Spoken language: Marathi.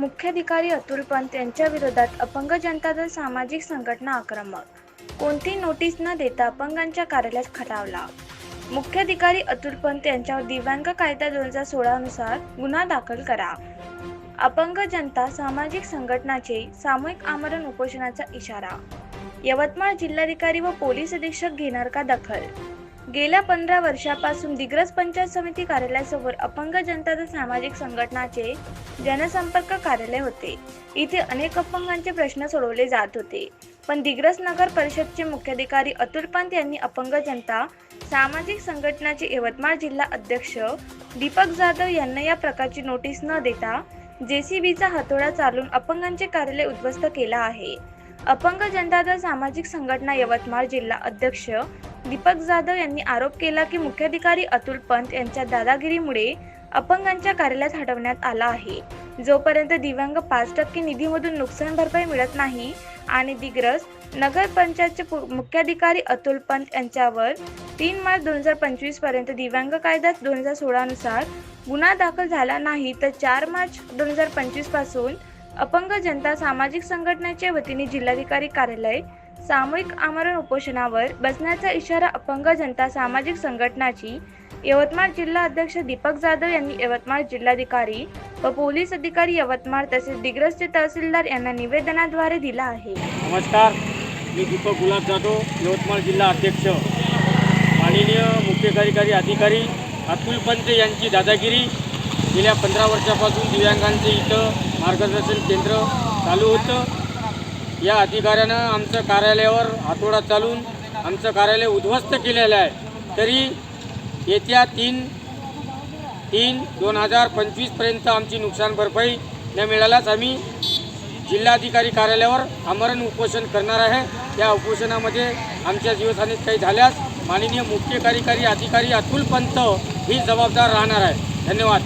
मुख्याधिकारी अतुल पंत यांच्या विरोधात अपंग जनता दल सामाजिक संघटना आक्रमक. कोणती नोटीस न देता अपंगांच्या कार्यालयात खटावला. मुख्याधिकारी अतुल पंत यांच्यावर दिव्यांग कायदा दोन हजार सोळानुसार गुन्हा दाखल करा. अपंग जनता सामाजिक संघटनाचे सामूहिक आमरण उपोषणाचा इशारा. यवतमाळ जिल्हाधिकारी व पोलीस अधीक्षक घेणार का दखल? गेल्या पंधरा वर्षापासून दिग्रस पंचायत समिती कार्यालयासमोर अपंग जनता दल सामाजिक संघटनाचे जनसंपर्क कार्यालय होते. इथे अनेक अपंगांचे प्रश्न सोडवले जात होते. पण दिग्रस नगर परिषदचे मुख्याधिकारी अतुल पंत यांनी अपंग जनता सामाजिक संघटनाचे यवतमाळ जिल्हा अध्यक्ष दीपक जाधव यांना या प्रकारची नोटीस न देता जेसीबीचा हातोडा चालून अपंगांचे कार्यालय उद्ध्वस्त केला आहे. अपंग जनता दल सामाजिक संघटना यवतमाळ जिल्हा अध्यक्ष दीपक जाधव यांनी आरोप केला की मुख्याधिकारी अतुल पंत यांच्या दादागिरीमुळे अपंगांच्या कार्यालयात हटवण्यात आला आहे. जोपर्यंत दिव्यांग पाच टक्के निधीमधून नुकसान भरपाई मिळत नाही आणि दिग्रस नगर पंचायतचे पु- मुख्याधिकारी अतुल पंत यांच्यावर तीन मार्च दोन हजार पंचवीसपर्यंत दिव्यांग कायदा दोन हजार सोळानुसार गुन्हा दाखल झाला नाही तर चार मार्च दोन हजार पंचवीसपासून अपंग जनता सामाजिक संघटनेच्या वतीने जिल्हाधिकारी कार्यालय सामूहिक आमरण उपोषणावर बसण्याचा इशारा अपंग जनता सामाजिक संघटनाची यवतमाळ जिल्हा अध्यक्ष दीपक जाधव यांनी यवतमाळ जिल्हाधिकारी व पोलीस अधिकारी यवतमाळ तसेच दिग्रसचे तहसीलदार यांना निवेदनाद्वारे दिला आहे. नमस्कार मी दीपक गुलाब जाधव यवतमाळ जिल्हा अध्यक्ष. माननीय मुख्य कार्यकारी अधिकारी अतुल पंत यांची दादागिरी गेल्या पंधरा वर्षापासून दिव्यांगांचे इथं मार्गदर्शन केंद्र चालू होतं. या अधिकाऱ्यानं आमचं कार्यालयावर हातोडा चालून आमचं कार्यालय उद्ध्वस्त केलेलं आहे. तरी येत्या तीन तीन दोन हजार पंचवीसपर्यंत आमची नुकसान भरपाई न मिळाल्यास आम्ही जिल्हाधिकारी कार्यालयावर आमरण उपोषण करणार आहे. या उपोषणामध्ये आमच्या जीवहानीत काही झाल्यास माननीय मुख्य कार्यकारी अधिकारी अतुल पंत ही जबाबदार राहणार आहे. धन्यवाद.